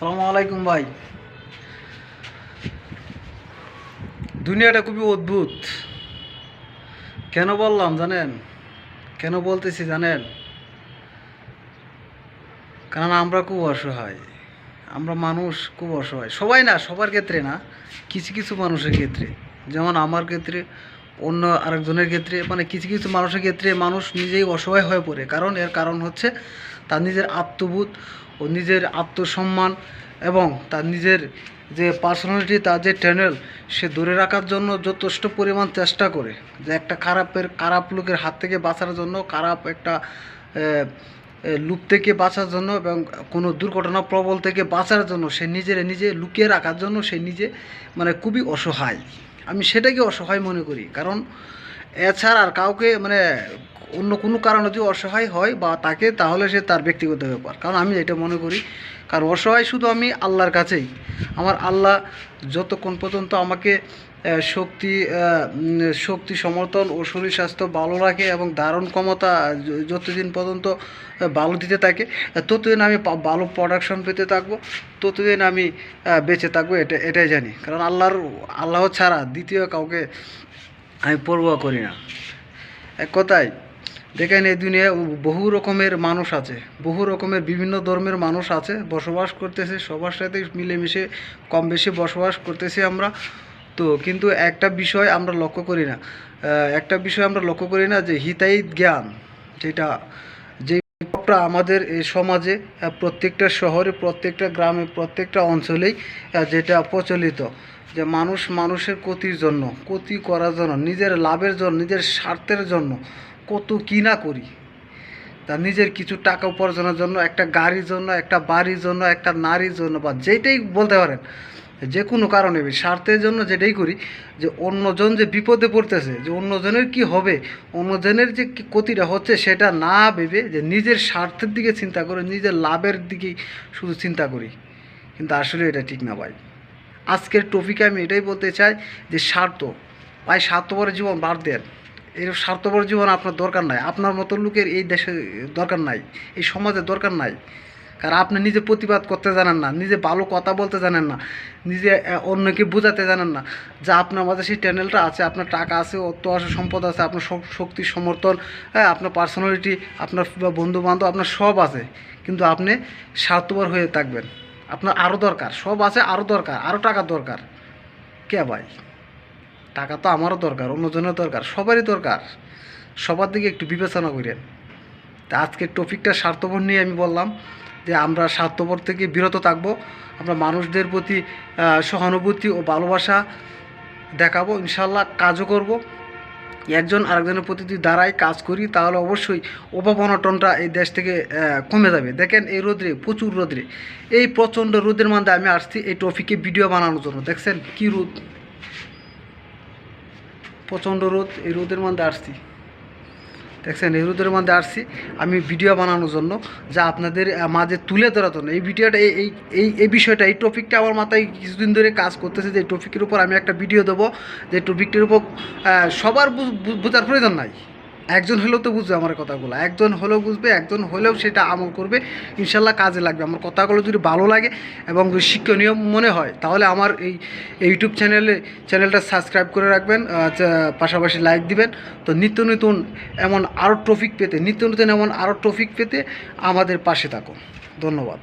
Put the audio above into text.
সালামু আলাইকুম ভাই। দুনিয়াটা খুবই অদ্ভুত। কেন বললাম জানেন? কেন বলতেছি জানেন? কারণ আমরা খুব অসহায়। আমরা মানুষ খুব অসহায়। সবাই না, সবার ক্ষেত্রে না, কিছু কিছু মানুষের ক্ষেত্রে। যেমন আমার ক্ষেত্রে, অন্য আরেকজনের ক্ষেত্রে মানে কিছু কিছু মানুষের ক্ষেত্রে মানুষ নিজেই অসহায় হয়ে পড়ে। কারণ এর কারণ হচ্ছে তার নিজের আত্মবোধ ও নিজের আত্মসম্মান এবং তার নিজের যে পার্সোনালিটি তার যে চ্যানেল সে ধরে রাখার জন্য যথেষ্ট পরিমাণ চেষ্টা করে যে একটা খারাপের, খারাপ লোকের হাত থেকে বাঁচার জন্য, খারাপ একটা লুপ থেকে বাঁচার জন্য এবং কোনো দুর্ঘটনা প্রবল থেকে বাঁচার জন্য, সে নিজের নিজে লুকিয়ে রাখার জন্য সে নিজে মানে খুবই অসহায়। আমি সেটাকে অসহায় মনে করি। কারণ এছাড়া আর কাউকে মানে অন্য কোনো কারণে যদি অসহায় হয় বা তাকে, তাহলে সে তার ব্যক্তিগত ব্যাপার। কারণ আমি এটা মনে করি, কারণ অসহায় শুধু আমি আল্লাহর কাছেই। আমার আল্লাহ যতক্ষণ পর্যন্ত আমাকে শক্তি শক্তি, সমর্থন ও শরীর স্বাস্থ্য ভালো রাখে এবং ধারণ ক্ষমতা যতদিন পর্যন্ত ভালো দিতে থাকে, ততদিন আমি ভালো প্রোডাকশন পেতে থাকব, ততদিন আমি বেঁচে থাকব, এটা, এটাই জানি। কারণ আল্লাহর, আল্লাহ ছাড়া দ্বিতীয় কাউকে আমি পরোয়া করি না। এক কথায় দেখেন এই দুনিয়ায় বহু রকমের মানুষ আছে, বহু রকমের বিভিন্ন ধর্মের মানুষ আছে, বসবাস করতেছে, সবার সাথে মিলেমিশে কম বেশি বসবাস করতেছি আমরা। তো কিন্তু একটা বিষয় আমরা লক্ষ্য করি না। একটা বিষয় আমরা লক্ষ্য করি না যে হিতাই জ্ঞান, যেটা যে ভাবটা আমাদের এই সমাজে প্রত্যেকটা শহরে, প্রত্যেকটা গ্রামে, প্রত্যেকটা অঞ্চলেই যেটা প্রচলিত যে মানুষ মানুষের ক্ষতির জন্য, ক্ষতি করার জন্য, নিজের লাভের জন্য, নিজের স্বার্থের জন্য কত কী না করি। তা নিজের কিছু টাকা উপার্জনের জন্য, একটা গাড়ির জন্য, একটা বাড়ির জন্য, একটা নারীর জন্য বা যেটাই বলতে পারেন, যে কোনো কারণে স্বার্থের জন্য যেটাই করি, যে অন্যজন যে বিপদে পড়তেছে, যে অন্যজনের কি হবে, অন্যজনের যে ক্ষতিটা হচ্ছে সেটা না ভেবে যে নিজের স্বার্থের দিকে চিন্তা করে, নিজের লাভের দিকেই শুধু চিন্তা করি। কিন্তু আসলে এটা ঠিক না ভাই। আজকের টপিকে আমি এটাই বলতে চাই যে স্বার্থ। ভাই স্বার্থপর জীবন বাদ দেন। এর স্বার্থপর জীবন আপনার দরকার নাই। আপনার মতো লোকের এই দেশে দরকার নাই, এই সমাজে দরকার নাই। কারণ আপনি নিজে প্রতিবাদ করতে জানেন না, নিজে ভালো কথা বলতে জানেন না, নিজে অন্যকে বোঝাতে জানেন না। যা আপনার মাঝে সেই চ্যানেলটা আছে, আপনার টাকা আছে, অর্থ আছে, সম্পদ আছে, আপনার শক- শক্তি, সমর্থন হ্যাঁ আপনার পার্সোনালিটি আপনার বন্ধু বান্ধব আপনার সব আছে। কিন্তু আপনি স্বার্থপর হয়ে থাকবেন। আপনার আরও দরকার, সব আছে আরও দরকার আরও টাকা দরকার। কে ভাই? টাকা তো আমারও দরকার অন্যজনের দরকার, সবারই দরকার। সবার দিকে একটু বিবেচনা করেন। তা আজকের টপিকটা স্বার্থপর নিয়ে আমি বললাম যে আমরা স্বার্থপর থেকে বিরত থাকব, আমরা মানুষদের প্রতি সহানুভূতি ও ভালোবাসা দেখাবো ইনশাল্লাহ কাজও করব। একজন আরেকজনের প্রতি যদি দাঁড়াই কাজ করি, তাহলে অবশ্যই অভাব অনটনটা এই দেশ থেকে কমে যাবে। দেখেন এই রোদ্রে, প্রচুর রোদ্রে। এই প্রচণ্ড রোদের মধ্যে আমি আসছি এই টপিকে ভিডিও বানানোর জন্য। দেখছেন কী রোদ? প্রচণ্ড রোদ, এই রোদের মধ্যে আসছি। দেখছেন, এই রোদের মধ্যে আসছি। আমি ভিডিও বানানোর জন্য যা আপনাদের মাঝে তুলে ধরার জন্য। এই ভিডিওটা এই এই এই বিষয়টা, এই টপিকটা আমার মাথায় কিছুদিন ধরে কাজ করতেছে যে এই টপিকের উপর আমি একটা ভিডিও দেবো। যে টপিকটির উপর সবার বুঝ- বোঝার প্রয়োজন নাই। একজন হলেও তো বুঝবে আমার কথাগুলো। একজন হলেও বুঝবে, একজন হলেও সেটা আমল করবে। ইনশাল্লাহ কাজে লাগবে। আমার কথাগুলো যদি ভালো লাগে এবং শিক্ষণীয় মনে হয়, তাহলে আমার এই ইউটিউব চ্যানেলে, চ্যানেলটা সাবস্ক্রাইব করে রাখবেন। পাশাপাশি লাইক দিবেন। তো নিত্য নতুন এমন আরও ট্রফিক পেতে, নিত্য নতুন এমন আরও ট্রফিক পেতে আমাদের পাশে থাকুন। ধন্যবাদ।